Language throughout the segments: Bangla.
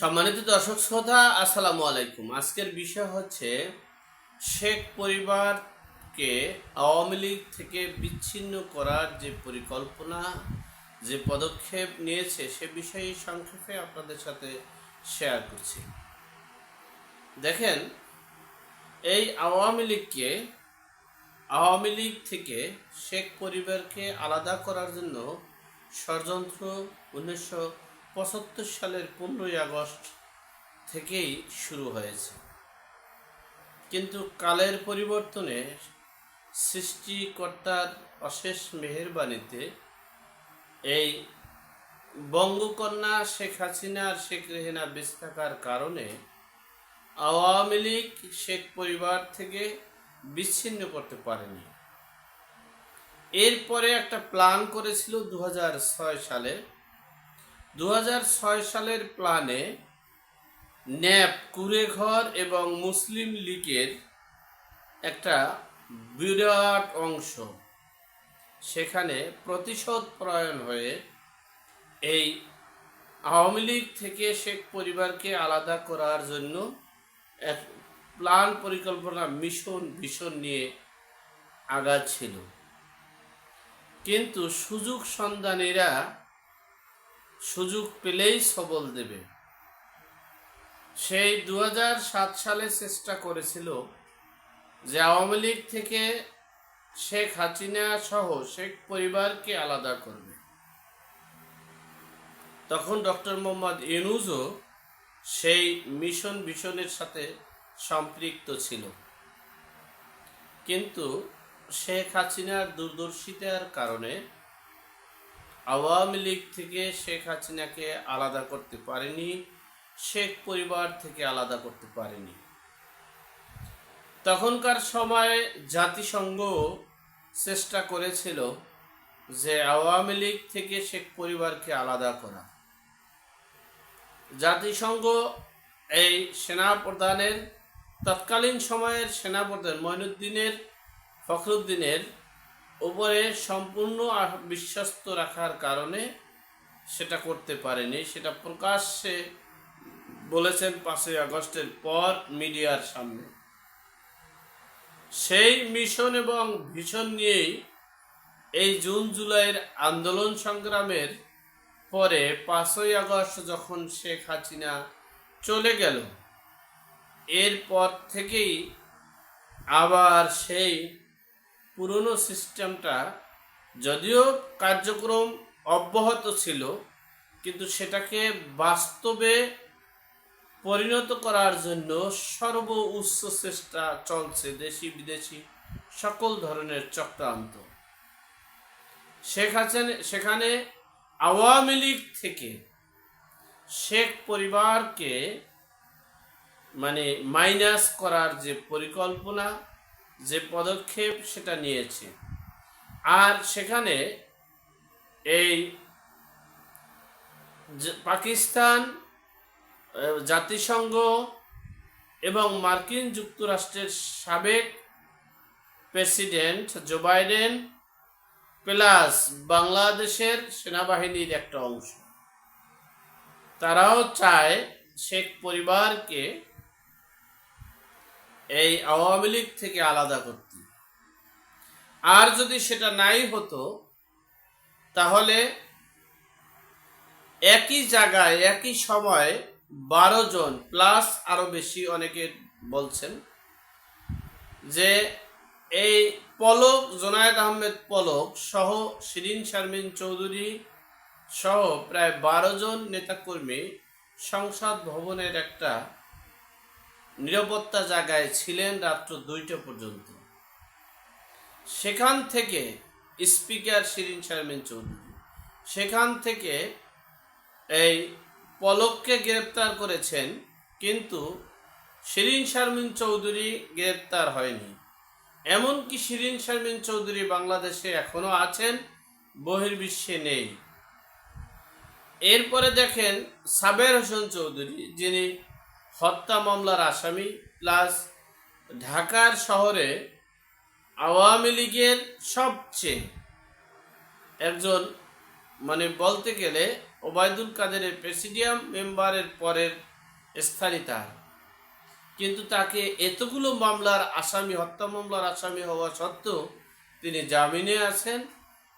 সম্মানিত দর্শক শ্রোতা, আসসালামু আলাইকুম। আজকের বিষয় হচ্ছে, শেখ পরিবারকে আওয়ামী লীগ থেকে বিচ্ছিন্ন করার যে পরিকল্পনা, যে পদক্ষেপ নিয়েছে, সে বিষয়ে সংক্ষেপে আপনাদের সাথে শেয়ার করছি। দেখেন, এই আওয়ামী লীগকে, আওয়ামী লীগ থেকে শেখ পরিবারকে আলাদা করার জন্য ষড়যন্ত্র উনিশশো পঁচাত্তর সালের পনেরোই আগস্ট থেকেই শুরু হয়েছে। কিন্তু কালের পরিবর্তনে সৃষ্টিকর্তার অশেষ মেহেরবানিতে এই বঙ্গকন্যা, শেখ হাসিনা আর শেখ রেহেনা বেঁচে থাকার কারণে আওয়ামী লীগ, শেখ পরিবার থেকে বিচ্ছিন্ন করতে পারেনি। এরপরে একটা প্ল্যান করেছিল দু হাজার ছয় সালে দু হাজার ছয় সালের প্ল্যানে ন্যাপ কুড়েঘর এবং মুসলিম লীগের একটা বিরাট অংশ। সেখানে প্রতিশোধ প্রয়ণ হয়ে এই আওয়ামী লীগ থেকে শেখ পরিবারকে আলাদা করার জন্য এক প্ল্যান পরিকল্পনা মিশন ভীষণ নিয়ে আগাচ্ছিল। কিন্তু সুযোগ সন্ধানীরা সুযোগ পেলেই সবল দেবে। সেই দু সালে চেষ্টা করেছিল যে আওয়ামী লীগ থেকে শেখ হাসিনা সহ শেখ পরিবারকে আলাদা করবে। তখন ডক্টর মোহাম্মদ ইনুজও সেই মিশন ভীষণের সাথে সম্পৃক্ত ছিল। কিন্তু শেখ হাসিনার দূরদর্শিতার কারণে আওয়ামী লীগ থেকে শেখ হাসিনাকে আলাদা করতে পারেনি, শেখ পরিবার থেকে আলাদা করতে পারেনি। তখনকার সময়ে জাতিসংঘ চেষ্টা করেছিল যে আওয়ামী লীগ থেকে শেখ পরিবারকে আলাদা করা। জাতিসংঘ এই সেনাপ্রধানের, তৎকালীন সময়ের সেনাপ্রধান মঈনুদ্দিনের ফখরুদ্দিনের উপরে সম্পূর্ণ বিশ্বস্ত রাখার কারণে সেটা করতে পারেনি। সেটা প্রকাশ্যে বলেছেন পাঁচই আগস্টের পর মিডিয়ার সামনে। সেই মিশন এবং ভীষণ নিয়েই এই জুন জুলাইয়ের আন্দোলন সংগ্রামের পরে পাঁচই আগস্ট যখন শেখ হাসিনা চলে গেল, এরপর থেকেই আবার সেই পুরনো সিস্টেমটা যদিও কার্যক্রম অব্যাহত ছিল, কিন্তু সেটাকে বাস্তবে পরিণত করার জন্য সর্ব উচ্চ চেষ্টা চলছে দেশি বিদেশি সকল ধরনের চক্রান্ত। শেখ সেখানে আওয়ামী লীগ থেকে শেখ পরিবারকে মানে মাইনাস করার যে পরিকল্পনা যে পদক্ষেপ সেটা নিয়েছে। আর সেখানে এই পাকিস্তান জাতিসংঘ এবং মার্কিন যুক্তরাষ্ট্রের সাবেক প্রেসিডেন্ট জো বাইডেন প্লাস বাংলাদেশের সেনাবাহিনীর একটা অংশ। তারাও চায় শেখ পরিবারকে এই আওয়ামী লীগ থেকে আলাদা করতে। আর যদি সেটা নাই হতো, তাহলে একই জায়গায়, একই সময় বারো জন প্লাস আরও বেশি অনেকে বলছেন যে এই পলক, জোনায়েদ আহমেদ পলক সহ শিরিন শারমিন চৌধুরী সহ প্রায় বারো জন নেতাকর্মী সংসদ ভবনের একটা নিরাপত্তা জায়গায় ছিলেন রাত্র দুইটা পর্যন্ত। সেখান থেকে স্পিকার শিরিন শারমিন চৌধুরী। সেখান থেকে এই পলককে গ্রেপ্তার করেছেন, কিন্তু শিরিন শারমিন চৌধুরী গ্রেপ্তার হয়নি। এমনকি শিরিন শারমিন চৌধুরী বাংলাদেশে এখনও আছেন, বহির্বিশ্বে নেই। এরপরে দেখেন সাবের হোসেন চৌধুরী, যিনি হত্যা মামলার আসামি, প্লাস ঢাকার শহরে আওয়ামী লীগের সবচেয়ে একজন মানে বলতে গেলে ওবায়দুল কাদেরের প্রেসিডিয়াম মেম্বারের পরের স্থানই তার। কিন্তু তাকে এতগুলো মামলার আসামি, হত্যা মামলার আসামি হওয়া সত্ত্বেও তিনি জামিনে আছেন,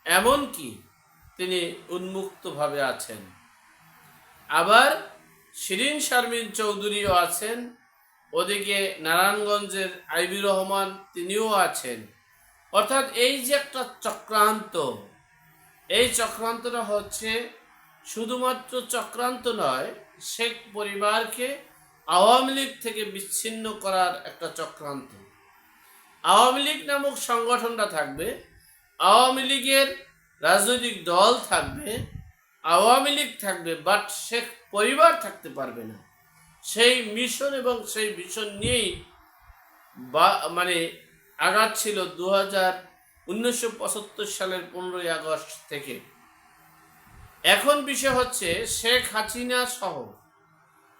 এমনকি তিনি উন্মুক্তভাবে আছেন। আবার শিরিন শারমিন চৌধুরীও আছেন। ওদিকে নারায়ণগঞ্জের আইবি রহমান তিনিও আছেন। অর্থাৎ এই যে একটা চক্রান্ত, এই চক্রান্তটা হচ্ছে শুধুমাত্র চক্রান্ত নয়, শেখ পরিবারকে আওয়ামী লীগ থেকে বিচ্ছিন্ন করার একটা চক্রান্ত। আওয়ামী লীগ নামক সংগঠনটা থাকবে, আওয়ামী লীগের রাজনৈতিক দল থাকবে আওয়ামী লীগ থাকবে বাট শেখ পরিবার থাকতে পারবে না। সেই মিশন এবং সেই ভিশন নিয়েই বা মানে আঘাত ছিল দু হাজার উনিশশো সালের পনেরোই আগস্ট থেকে। এখন বিষয় হচ্ছে শেখ হাসিনা সহ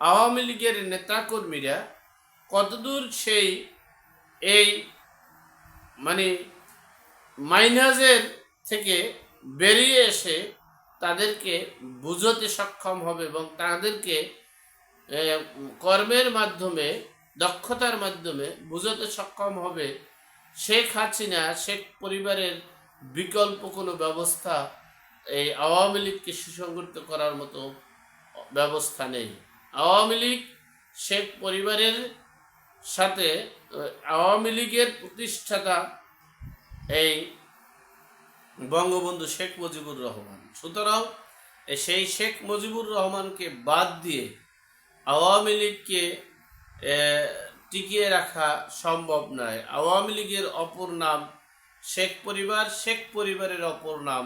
আওয়ামী লীগের নেতাকর্মীরা কতদূর সেই এই মানে মাইনাজের থেকে বেরিয়ে এসে তাদেরকে বুঝতে সক্ষম হবে এবং তাদেরকে কর্মের মাধ্যমে, দক্ষতার মাধ্যমে বুঝতে সক্ষম হবে। শেখ হাসিনা, শেখ পরিবারের বিকল্প কোনো ব্যবস্থা এই আওয়ামী লীগকে সুসংগঠিত করার মতো ব্যবস্থা নেই। আওয়ামী লীগ, শেখ পরিবারের সাথে আওয়ামী লীগের প্রতিষ্ঠাতা এই বঙ্গবন্ধু শেখ মুজিবুর রহমান। সুতরাং সেই শেখ মুজিবুর রহমানকে বাদ দিয়ে আওয়ামী লীগকে টিকিয়ে রাখা সম্ভব নয়। আওয়ামী লীগের অপর নাম শেখ পরিবার, শেখ পরিবারের অপর নাম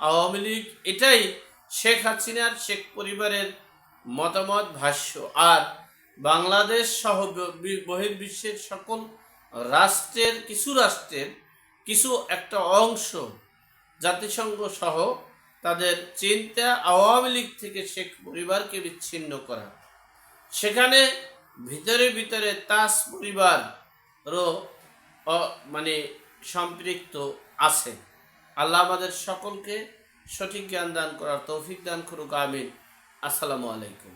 আওয়ামী লীগ। এটাই শেখ হাসিনার, শেখ পরিবারের মতামত, ভাষ্য। আর বাংলাদেশ সহ বহির্বিশ্বের সকল রাষ্ট্রের, কিছু রাষ্ট্রের কিছু একটা অংশ জাতিসংঘ সহ তাদের চিন্তা আওয়ামী লীগ থেকে শেখ পরিবারকে বিচ্ছিন্ন করা। সেখানে ভিতরে ভিতরে তাস পরিবারও মানে সম্পৃক্ত আছে। আল্লাহ আমাদের সকলকে সঠিক জ্ঞান দান করার তৌফিক দান করুক, আমিন। আসসালামু আলাইকুম।